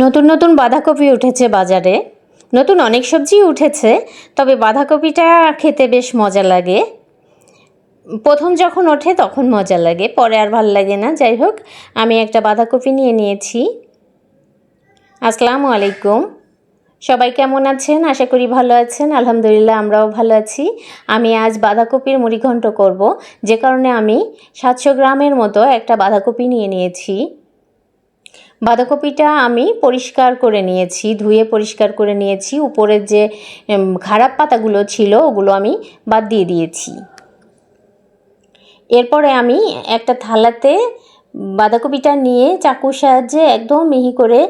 নতুন নতুন বাঁধাকপি উঠেছে বাজারে। নতুন অনেক সবজি উঠেছে, তবে বাঁধাকপিটা খেতে বেশ মজা লাগে। প্রথম যখন ওঠে তখন মজা লাগে, পরে আর ভালো লাগে না। যাই হোক, আমি একটা বাঁধাকপি নিয়ে নিয়েছি। আসসালামু আলাইকুম। সবাই কেমন আছেন? আশা করি ভালো আছেন। আলহামদুলিল্লাহ, আমরাও ভালো আছি। আমি আজ বাঁধাকপির মুড়িঘণ্ট করব। যে কারণে আমি সাতশো গ্রামের মতো একটা বাঁধাকপি নিয়ে নিয়েছি। বাঁধাকপিটা আমি পরিষ্কার করে নিয়েছি, ধুয়ে পরিষ্কার করে নিয়েছি। উপরের যে খারাপ পাতাগুলো ছিল, ওগুলো আমি বাদ দিয়ে দিয়েছি। এরপরে আমি একটা থালাতে বাঁধাকপিটা নিয়ে চাকুর সাহায্যে একদম মিহি করে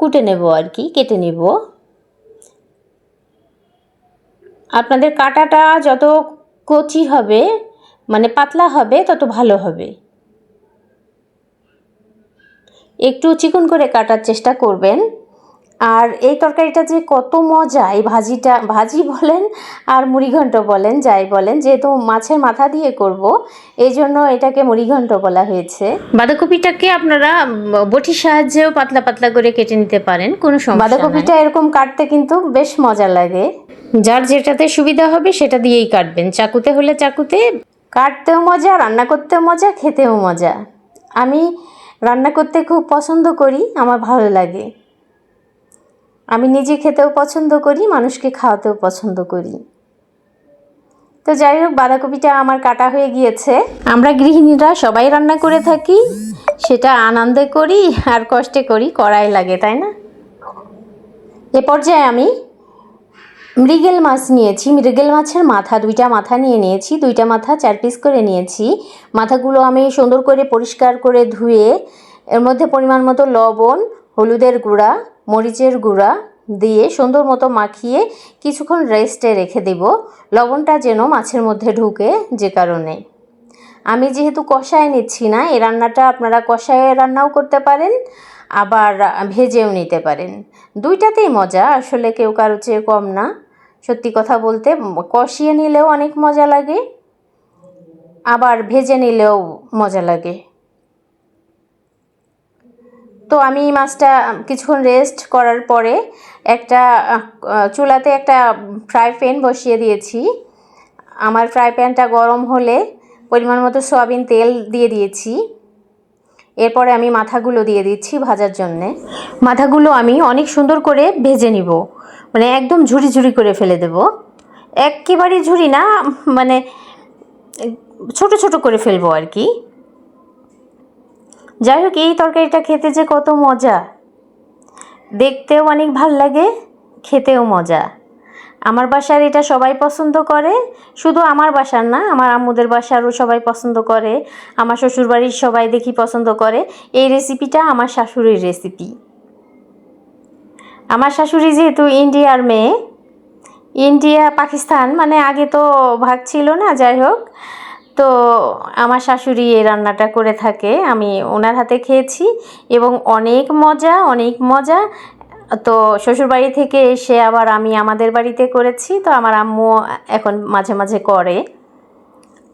কুটে নেব আর কি, কেটে নেব। আপনাদের কাটাটা যত কচি হবে মানে পাতলা হবে, তত ভালো হবে। একটু চিকন করে কাটার চেষ্টা করবেন। আর এই তরকারিটা যে কত মজা এই ভাজিটা ভাজি বলেন আর মুড়িঘণ্ট বলেন যাই বলেন যেহেতু মাছের মাথা দিয়ে করব এই জন্য এটাকে মুড়িঘণ্ট বলা হয়েছে। বাঁধাকপিটাকে আপনারা বটির সাহায্যেও পাতলা পাতলা করে কেটে নিতে পারেন কোনো সমস্যা বাঁধাকপিটা এরকম কাটতে কিন্তু বেশ মজা লাগে। যার যেটাতে সুবিধা হবে সেটা দিয়েই কাটবেন। চাকুতে হলে চাকুতে। কাটতেও মজা রান্না করতেও মজা খেতেও মজা। আমি রান্না করতে খুব পছন্দ করি, আমার ভালো লাগে। আমি নিজে খেতেও পছন্দ করি, মানুষকে খাওয়াতেও পছন্দ করি। তো যাই হোক, বাঁধাকপিটা আমার কাটা হয়ে গিয়েছে। আমরা গৃহিণীরা সবাই রান্না করে থাকি, সেটা আনন্দে করি আর কষ্টে করি করাই লাগে, তাই না? এ পর্যায়ে আমি মৃগেল মাছ নিয়েছি। মৃগেল মাছের মাথা, দুইটা মাথা নিয়ে নিয়েছি। দুইটা মাথা চার পিস করে নিয়েছি। মাথাগুলো আমি সুন্দর করে পরিষ্কার করে ধুয়ে, এর মধ্যে পরিমাণ মতো লবণ, হলুদের গুঁড়া, মরিচের গুঁড়া দিয়ে সুন্দর মতো মাখিয়ে কিছুক্ষণ রেস্টে রেখে দেব। লবণটা যেন মাছের মধ্যে ঢুকে যে কারণে। আমি যেহেতু কষায় নিচ্ছি না এই রান্নাটা আপনারা কষায় রান্নাও করতে পারেন, আবার ভেজেও নিতে পারেন। দুইটাতেই মজা, আসলে কেউ কারও চেয়ে কম না। সত্যি কথা বলতে কষিয়ে নিলেও অনেক মজা লাগে, আবার ভেজে নিলেও মজা লাগে। তো আমি মাছটা কিছুক্ষণ রেস্ট করার পরে একটা চুলাতে একটা ফ্রাই প্যান বসিয়ে দিয়েছি। আমার ফ্রাই প্যানটা গরম হলে পরিমাণ মতো সয়াবিন তেল দিয়ে দিয়েছি। এরপরে আমি মাথাগুলো দিয়ে দিচ্ছি ভাজার জন্যে। মাথাগুলো আমি অনেক সুন্দর করে ভেজে নিব। মানে একদম ঝুড়ি ঝুড়ি করে ফেলে দেব। একেবারে ঝুড়ি না মানে ছোট ছোট করে ফেলব আর কি। যাই হোক, এই তরকারিটা খেতে যে কত মজা। দেখতেও অনেক ভালো লাগে, খেতেও মজা। আমার বাসার এটা সবাই পছন্দ করে, শুধু আমার বাসার না, আমার আম্মুদের বাসারও সবাই পছন্দ করে, আমার শ্বশুরবাড়ির সবাই দেখি পছন্দ করে। এই রেসিপিটা আমার শাশুড়ির রেসিপি আমার শাশুড়ি যেহেতু ইন্ডিয়ার মেয়ে, ইন্ডিয়া, পাকিস্তান মানে আগে তো ভাগ ছিল না, যাই হোক, তো আমার শাশুড়ি এই রান্নাটা করে থাকে, আমি ওনার হাতে খেয়েছি, এবং অনেক মজা অনেক মজা তো শ্বশুরবাড়ি থেকে এসে আবার আমি আমাদের বাড়িতে করেছি, তো আমার আম্মু এখন মাঝে মাঝে করে।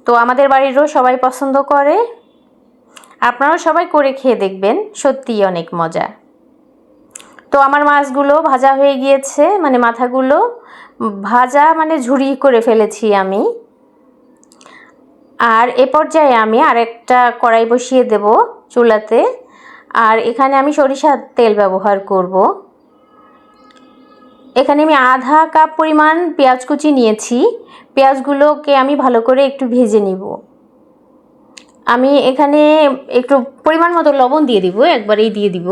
তো আমাদের বাড়িরও সবাই পছন্দ করে। আপনারাও সবাই করে খেয়ে দেখবেন, সত্যিই অনেক মজা। তো আমার মাছগুলো ভাজা হয়ে গিয়েছে মানে মাথাগুলো ভাজা মানে ঝুড়ি করে ফেলেছি আমি। আর এ পর্যায়ে আমি আরেকটা কড়াই বসিয়ে দেব চুলাতে। আর এখানে আমি সরিষার তেল ব্যবহার করব। এখানে আমি আধা কাপ পরিমাণ পেঁয়াজ কুচি নিয়েছি। পেঁয়াজগুলোকে আমি ভালো করে একটু ভেজে নিব। আমি এখানে একটু পরিমাণ মতো লবণ দিয়ে দিব, একবারেই দিয়ে দিব।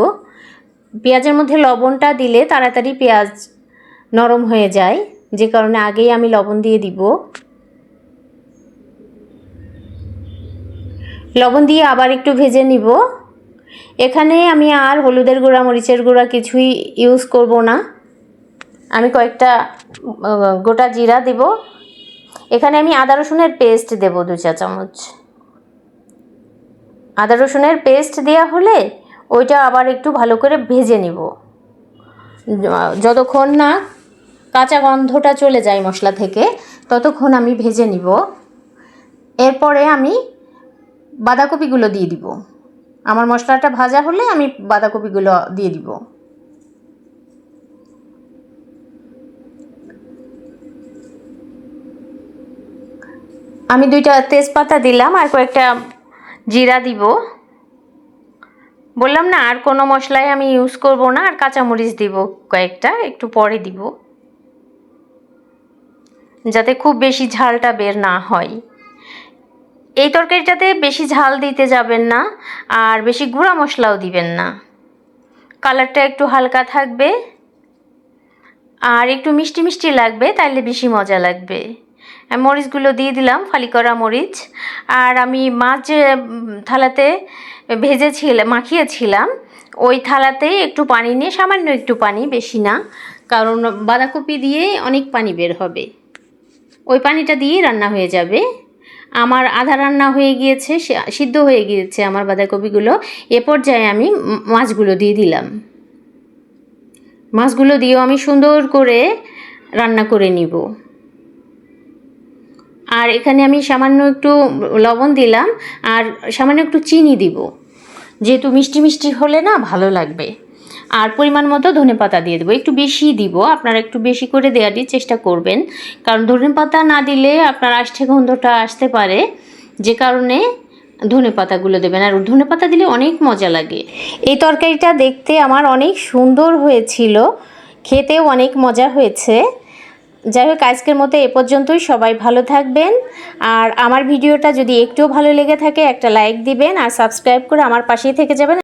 পেঁয়াজের মধ্যে লবণটা দিলে তাড়াতাড়ি পেঁয়াজ নরম হয়ে যায়। যে কারণে আগেই আমি লবণ দিয়ে দিব। লবণ দিয়ে আবার একটু ভেজে নিব। এখানে আমি আর হলুদের গুঁড়া, মরিচের গুঁড়া কিছুই ইউজ করব না। আমি কয়েকটা গোটা জিরা দেব। এখানে আমি আদা রসুনের পেস্ট দেব দু চা চামচ। আদা রসুনের পেস্ট দেওয়া হলে ওইটা আবার একটু ভালো করে ভেজে নিব। যতক্ষণ না কাঁচা গন্ধটা চলে যায় মশলা থেকে, ততক্ষণ আমি ভেজে নিব। এরপরে আমি বাঁধাকপিগুলো দিয়ে দিব। আমার মশলাটা ভাজা হলে আমি বাঁধাকপিগুলো দিয়ে দিব। আমি দুইটা তেজপাতা দিলাম আর কয়েকটা জিরা দিব। বললাম, না, আর কোনো মশলাই আমি ইউজ করব না, আর কাঁচামরিচ দিব কয়েকটা, একটু পরে দিব। যাতে খুব বেশি ঝালটা বের না হয়। এই তরকারিটাতে বেশি ঝাল দিতে যাবেন না, আর বেশি গুঁড়া মশলাও দিবেন না। কালারটা একটু হালকা থাকবে, আর একটু মিষ্টি মিষ্টি লাগবে, তাইলে বেশি মজা লাগবে। মরিচগুলো দিয়ে দিলাম, ফালি করা মরিচ। আর আমি মাছ থালাতে ভেজেছিলাম মাখিয়েছিলাম, ওই থালাতে একটু পানি নিয়ে, সামান্য একটু পানি, বেশি না। কারণ বাঁধাকপি দিয়ে অনেক পানি বের হবে। ওই পানিটা দিয়েই রান্না হয়ে যাবে। আমার আধা রান্না হয়ে গিয়েছে সিদ্ধ হয়ে গিয়েছে আমার বাঁধাকপিগুলো। এ পর্যায়ে আমি মাছগুলো দিয়ে দিলাম। মাছগুলো দিয়েও আমি সুন্দর করে রান্না করে নিব। আর এখানে আমি সামান্য একটু লবণ দিলাম আর সামান্য একটু চিনি দিব। যেহেতু মিষ্টি মিষ্টি হলে না ভালো লাগবে। আর পরিমাণ মতো ধনে পাতা দিয়ে দেবো। একটু বেশি দিব। আপনারা একটু বেশি করে দেওয়ারই চেষ্টা করবেন। কারণ ধনে পাতা না দিলে আপনার আষ্টে গন্ধটা আসতে পারে। যে কারণে ধনে পাতাগুলো দেবেন। আর ধনে পাতা দিলে অনেক মজা লাগে। এই তরকারিটা দেখতে আমার অনেক সুন্দর হয়েছিল। খেতেও অনেক মজা হয়েছে। যাই হোক, আজকের মতো এ পর্যন্তই। সবাই ভালো থাকবেন। আর আমার ভিডিওটা যদি একটুও ভালো লেগে থাকে, একটা লাইক দিবেন আর সাবস্ক্রাইব করে আমার পাশেই থেকে যাবেন।